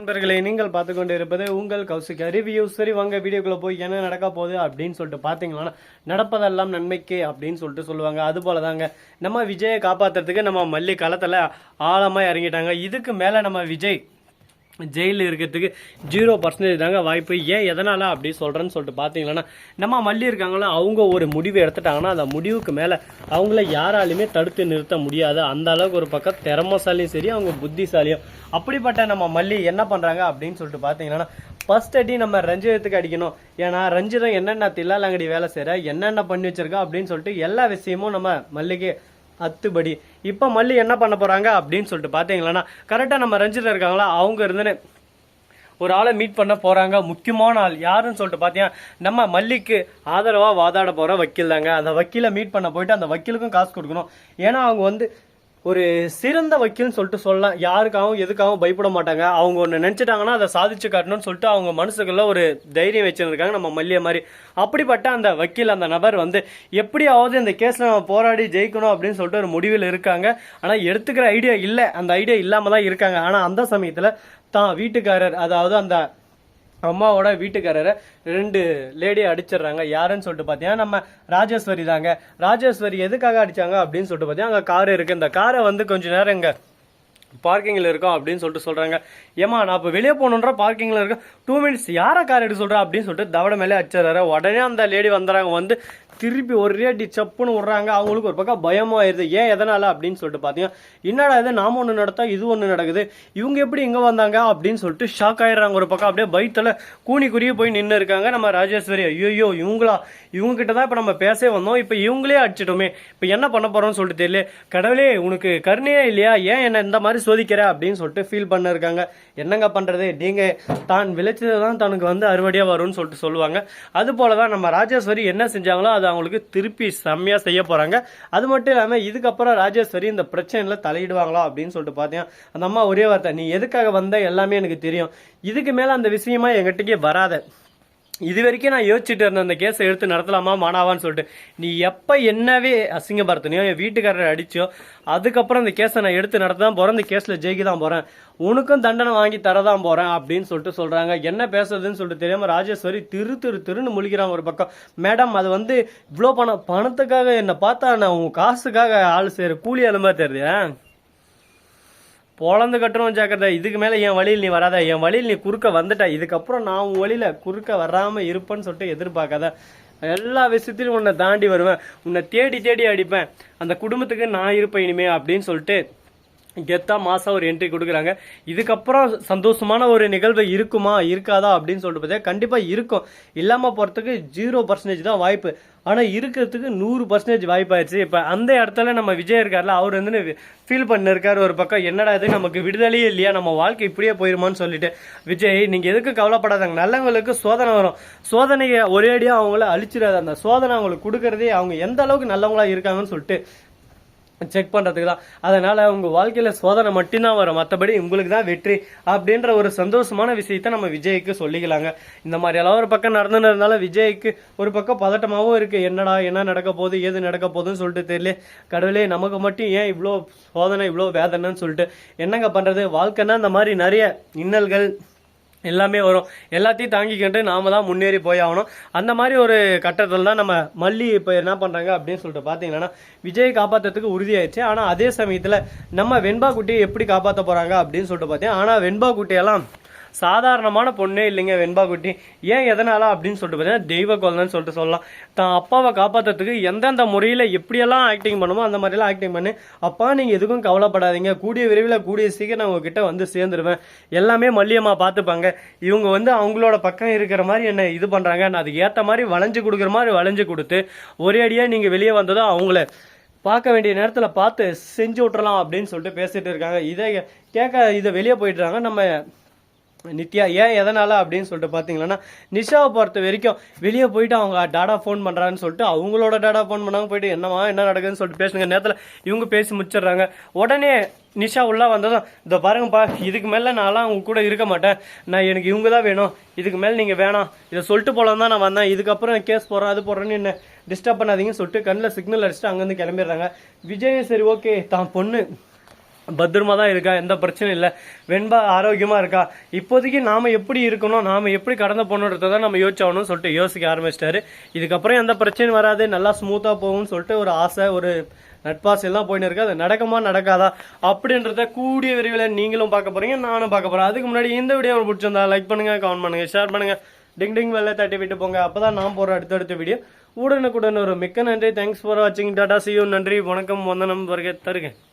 நண்பர்களை நீங்கள் பார்த்து கொண்டு இருப்பது உங்கள் கௌசிக். ரிவ்யூ சரி வாங்க வீடியோக்குள்ளே போய் என்ன நடக்க போகுது அப்படின்னு சொல்லிட்டு பார்த்தீங்களா நடப்பதெல்லாம் நன்மைக்கு அப்படின்னு சொல்லிட்டு சொல்லுவாங்க. அது போல தாங்க நம்ம விஜயை காப்பாத்துறதுக்கு நம்ம மல்லி களத்தில் ஆழமாக இறங்கிட்டாங்க. இதுக்கு மேலே நம்ம விஜய் ஜெயிலில் இருக்கிறதுக்கு ஜீரோ பர்சன்டேஜ் தாங்க வாய்ப்பு. ஏன் எதனால் அப்படி சொல்கிறேன்னு சொல்லிட்டு பார்த்தீங்கன்னா நம்ம மல்லி இருக்காங்களோ அவங்க ஒரு முடிவு எடுத்துட்டாங்கன்னா அந்த முடிவுக்கு மேலே அவங்கள யாராலையுமே தடுத்து நிறுத்த முடியாது. அந்த அளவுக்கு ஒரு பக்கம் திறமசாலியும் சரி அவங்க புத்திசாலியும். அப்படிப்பட்ட நம்ம மல்லி என்ன பண்ணுறாங்க அப்படின்னு சொல்லிட்டு பார்த்தீங்கன்னா ஃபர்ஸ்ட் அடி நம்ம ரஞ்சிதத்துக்கு அடிக்கணும். ஏன்னா ரஞ்சிதம் என்னென்ன தில்லாலங்கடி வேலை செய்கிற என்னென்ன பண்ணி வச்சிருக்கா அப்படின்னு சொல்லிட்டு எல்லா விஷயமும் நம்ம மல்லிக்கு அத்துபடி. இப்போ மல்லி என்ன பண்ண போகிறாங்க அப்படின்னு சொல்லிட்டு பார்த்தீங்களன்னா கரெக்டாக நம்ம ரஞ்சிதம் இருக்காங்களா அவங்க இருந்துன்னு ஒரு ஆளை மீட் பண்ண போகிறாங்க முக்கியமான ஆள் யாருன்னு சொல்லிட்டு பார்த்தீங்கன்னா நம்ம மல்லிக்கு ஆதரவாக வாதாட போகிற வக்கீல் தாங்க. அந்த வக்கீலை மீட் பண்ண போயிட்டு அந்த வக்கீலுக்கும் காசு கொடுக்கணும். ஏன்னா அவங்க வந்து ஒரு சிறந்த வக்கீல்னு சொல்லிட்டு சொல்லலாம். யாருக்காகவும் எதுக்காகவும் பயப்பட மாட்டாங்க. அவங்க ஒன்று நினச்சிட்டாங்கன்னா அதை சாதிச்சு காட்டணும்னு சொல்லிட்டு அவங்க மனசுக்குள்ள ஒரு தைரியம் வச்சுருக்காங்க நம்ம மல்லிய மாதிரி. அப்படிப்பட்ட அந்த வக்கீல் அந்த நபர் வந்து எப்படியாவது இந்த கேஸில் நம்ம போராடி ஜெயிக்கணும் அப்படின்னு சொல்லிட்டு ஒரு முடிவில் இருக்காங்க. ஆனால் எடுத்துக்கிற ஐடியா இல்லை. அந்த ஐடியா இல்லாமல் தான் இருக்காங்க. ஆனால் அந்த சமயத்தில் தான் வீட்டுக்காரர் அதாவது அந்த அம்மாவோட வீட்டுக்காரரை ரெண்டு லேடி அடிச்சிடுறாங்க. யாருன்னு சொல்லிட்டு பார்த்தீங்கன்னா நம்ம ராஜேஸ்வரி தாங்க. ராஜேஸ்வரி எதுக்காக அடிச்சாங்க அப்படின்னு சொல்லிட்டு பார்த்தீங்கன்னா அங்கே கார் இருக்குது இந்த காரை வந்து கொஞ்ச நேரம் இங்கே பார்க்கிங்கில் இருக்கோம் அப்படின்னு சொல்லிட்டு சொல்கிறாங்க ஏமா நான் இப்போ வெளியே போகணுன்ற பார்க்கிங்கில் இருக்கேன். டூ மினிட்ஸ் யாரை கார் எடுக்க சொல்கிறா அப்படின்னு சொல்லிட்டு தவட மேலே அடிச்சிடறாரு. உடனே அந்த லேடி வந்துடுறாங்க. வந்து திருப்பி ஒரே அடி சப்புன்னு விட்றாங்க. அவங்களுக்கு ஒரு பக்கம் பயமும் ஏன் எதனால அப்படின்னு சொல்லிட்டு பார்த்தீங்கன்னா என்னடா இது? நாம ஒன்று நடத்தா இது ஒன்று நடக்குது. இவங்க எப்படி இங்கே வந்தாங்க அப்படின்னு சொல்லிட்டு ஷாக் ஆயிடுறாங்க. ஒரு பக்கம் அப்படியே பயத்தில் கூனி குறிய போய் நின்று இருக்காங்க. நம்ம ராஜேஸ்வரி ஐயோ இவங்களா? இவங்ககிட்ட தான் இப்போ நம்ம பேசவே வந்தோம். இப்போ இவங்களே அடிச்சிட்டோமே. இப்போ என்ன பண்ண போறோம்னு சொல்லிட்டு தெரியல. கடவுளே உனக்கு கருணையே இல்லையா? ஏன் என்ன இந்த மாதிரி சோதிக்கிற அப்படின்னு சொல்லிட்டு ஃபீல் பண்ண இருக்காங்க என்னங்க பண்றது? நீங்க தான் விளைச்சது தான் தனக்கு வந்து அறுவடையாக வரும்னு சொல்லிட்டு சொல்லுவாங்க. அது போல தான் நம்ம ராஜேஸ்வரி என்ன செஞ்சாங்களோ அதை அவங்களுக்கு திருப்பி செம்மையா செய்ய போறாங்க. அது மட்டும் இல்லாம இதுக்கப்புறம் ராஜேஸ்வரி இந்த பிரச்சனையில் தலையிடுவாங்களா அப்படின்னு சொல்லிட்டு பார்த்தீங்கன்னா அந்த அம்மா ஒரே வார்த்தை நீ எதுக்காக வந்த? எல்லாமே எனக்கு தெரியும். இதுக்கு மேல அந்த விஷயமா எங்கிட்டக்கே வராத. இது வரைக்கும் நான் யோசிச்சுட்டு இருந்தேன் அந்த கேஸை எடுத்து நடத்தலாமா மாணவான்னு சொல்லிட்டு நீ எப்போ என்னவே அசிங்கப்படுத்தினியோ என் வீட்டுக்காரரை அடிச்சோ அதுக்கப்புறம் இந்த கேஸை நான் எடுத்து நடத்த தான் போகிறேன் இந்த கேஸில் ஜெயிக்க தான் போகிறேன் உனக்கும் தண்டனை வாங்கி தரதான் போகிறேன் அப்படின்னு சொல்லிட்டு சொல்கிறாங்க என்ன பேசுறதுன்னு சொல்லிட்டு தெரியாமல் ராஜேஸ்வரி திரு திரு திருன்னு முழிக்கிறான் ஒரு பக்கம். மேடம் அது வந்து இவ்வளோ பணம் பணத்துக்காக என்னை பார்த்தா நான் உன் காசுக்காக ஆள் செய்கிற கூலி அலுமா தெரியுது பொழந்து கட்டணும் ஜாக்கிரதை. இதுக்கு மேலே என் வழியில் நீ வராத. என் வழியில் நீ குறுக்க வந்துட்ட. இதுக்கப்புறம் நான் உன் வழியில் குறுக்க வராமல் இருப்பேன்னு சொல்லிட்டு எதிர்பார்க்காத. எல்லா விஷயத்திலும் உன்னை தாண்டி வருவேன். உன்னை தேடி தேடி அடிப்பேன். அந்த குடும்பத்துக்கு நான் இருப்பேன் இனிமே அப்படின்னு சொல்லிட்டு கெத்தாக மாதம் ஒரு என்ட்ரி கொடுக்குறாங்க. இதுக்கப்புறம் சந்தோஷமான ஒரு நிகழ்வு இருக்குமா இருக்காதா அப்படின்னு சொல்லிட்டு பார்த்தா கண்டிப்பாக இருக்கும். இல்லாமல் போகிறதுக்கு ஜீரோ பர்சன்டேஜ் தான் வாய்ப்பு. ஆனால் இருக்கிறதுக்கு நூறு பர்சன்டேஜ் வாய்ப்பாயிடுச்சு இப்போ அந்த இடத்துல நம்ம விஜய் இருக்கார்ல அவர் வந்து ஃபீல் பண்ணிருக்காரு ஒரு பக்கம். என்னடா இது நமக்கு விடுதலையே இல்லையா? நம்ம வாழ்க்கை இப்படியே போயிருமான்னு சொல்லிட்டு. விஜய் நீங்கள் எதுக்கு கவலைப்படாதாங்க. நல்லவங்களுக்கு சோதனை வரும். சோதனையை ஒரேடியாக அவங்கள அழிச்சிடாது. அந்த சோதனை அவங்களுக்கு கொடுக்கறதே அவங்க எந்த அளவுக்கு நல்லவங்களா இருக்காங்கன்னு சொல்லிட்டு செக் பண்ணுறதுக்கு தான். அதனால் உங்கள் வாழ்க்கையில் சோதனை மட்டும்தான் வரும். மற்றபடி உங்களுக்கு தான் வெற்றி அப்படின்ற ஒரு சந்தோஷமான விஷயத்தை நம்ம விஜய்க்கு சொல்லிக்கலாங்க. இந்த மாதிரி எல்லாம் ஒரு பக்கம் நடந்துன்னு இருந்தாலும் விஜய்க்கு ஒரு பக்கம் பதட்டமாகவும் இருக்குது என்னடா என்ன நடக்க போகுது ஏது நடக்க போகுதுன்னு சொல்லிட்டு தெரியல. கடவுளே நமக்கு மட்டும் ஏன் இவ்வளோ சோதனை இவ்வளோ வேதனைன்னு சொல்லிட்டு என்னங்க பண்ணுறது வாழ்க்கைன்னா இந்த மாதிரி நிறைய இன்னல்கள் எல்லாமே வரும். எல்லாத்தையும் தாங்கிக்கிட்டு நாம தான் முன்னேறி போய் ஆகணும். அந்த மாதிரி ஒரு கட்டத்தில் தான் நம்ம மல்லி இப்போ என்ன பண்ணுறாங்க அப்படின்னு சொல்லிட்டு பார்த்தீங்கன்னா விஜய் காப்பாற்றுறதுக்கு உறுதியாயிடுச்சு. ஆனால் அதே சமயத்தில் நம்ம வெண்பா குட்டியை எப்படி காப்பாற்ற போகிறாங்க அப்படின்னு சொல்லிட்டு பார்த்தீங்கன்னா ஆனால் வெண்பா குட்டியெல்லாம் சாதாரணமான பொண்ணே இல்லைங்க வெண்பா குட்டி. ஏன் எதனால அப்படின்னு சொல்லிட்டு பார்த்தீங்கன்னா தெய்வ குழந்தைன்னு சொல்லிட்டு சொல்லலாம். தான் அப்பாவை காப்பாற்றுறதுக்கு எந்தெந்த முறையில் எப்படியெல்லாம் ஆக்டிங் பண்ணுமோ அந்த மாதிரிலாம் ஆக்டிங் பண்ணி. அப்பா நீங்கள் எதுக்கும் கவலைப்படாதீங்க. கூடிய விரைவில் கூடிய சீக்கிரம் நான் உங்ககிட்ட வந்து சேர்ந்துருவேன். எல்லாமே மல்லியம்மா பார்த்துப்பாங்க. இவங்க வந்து அவங்களோட பக்கம் இருக்கிற மாதிரி என்ன இது பண்ணுறாங்க நான் அதுக்கு ஏற்ற மாதிரி வளைஞ்சு கொடுக்குற மாதிரி வளைஞ்சு கொடுத்து ஒரே அடியாக நீங்கள் வெளியே வந்ததும் அவங்கள பார்க்க வேண்டிய நேரத்தில் பார்த்து செஞ்சு விட்றலாம் அப்படின்னு சொல்லிட்டு பேசிகிட்டு இருக்காங்க. இதை கேட்க இதை வெளியே போயிட்டுறாங்க நம்ம நித்யா ஏன் எதனால? அப்படின்னு சொல்லிட்டு பார்த்தீங்கன்னா நிஷாவை பொறுத்த வரைக்கும் வெளியே போயிட்டு அவங்க டாடா ஃபோன் பண்ணுறான்னு சொல்லிட்டு அவங்களோட டாடா ஃபோன் பண்ணாங்க போயிட்டு என்னமா என்ன நடக்குதுன்னு சொல்லிட்டு பேசுங்க. நேரத்தில் இவங்க பேசி முடிச்சிடுறாங்க. உடனே நிஷா உள்ளே வந்ததும் இந்த பாருங்கப்பா இதுக்கு மேலே நான்லாம் உங்க கூட இருக்க மாட்டேன். நான் எனக்கு இவங்க தான் வேணும். இதுக்கு மேலே நீங்கள் வேணாம். இதை சொல்லிட்டு போலாம் தான் நான் வந்தேன். இதுக்கப்புறம் கேஸ் போடுறேன் அது போடுறேன்னு என்ன டிஸ்டர்ப் பண்ணாதீங்கன்னு சொல்லிட்டு கண்ணில் சிக்னல் அடிச்சுட்டு அங்கேருந்து கிளம்பிடுறாங்க. விஜய் சரி ஓகே தான் பொண்ணு. பத்திரமா தான் இருக்கா? எந்த பிரச்சனையும் இல்லை. வெண்பா ஆரோக்கியமா இருக்கா? இப்போதைக்கு நாம எப்படி இருக்கணும்? நாம எப்படி கடந்து போகணுன்றத தான் நம்ம யோசிச்சாகணும்னு சொல்லிட்டு யோசிக்க ஆரம்பிச்சிட்டாரு. இதுக்கப்புறம் எந்த பிரச்சனையும் வராது. நல்லா ஸ்மூத்தா போகும்னு சொல்லிட்டு ஒரு ஆசை ஒரு நட்பாஸ் எல்லாம் போயின்னு இருக்கு. அது நடக்குமா? நடக்காதா? அப்படின்றத கூடிய விரைவில் நீங்களும் பார்க்க போறீங்க நானும் பார்க்க போறேன். அதுக்கு முன்னாடி இந்த வீடியோ பிடிச்சிருந்தா லைக் பண்ணுங்க கமெண்ட் பண்ணுங்க ஷேர் பண்ணுங்க. டிங் டிங் வெள்ளை தட்டி விட்டு போங்க. அப்பதான் நான் போற அடுத்தடுத்த வீடியோ உடனுக்குடன் ஒரு மிக்க நன்றி. தேங்க்ஸ் ஃபார் வாட்சிங் டாடா சியூ நன்றி. வணக்கம். வந்தனம். வருகை தருகேன்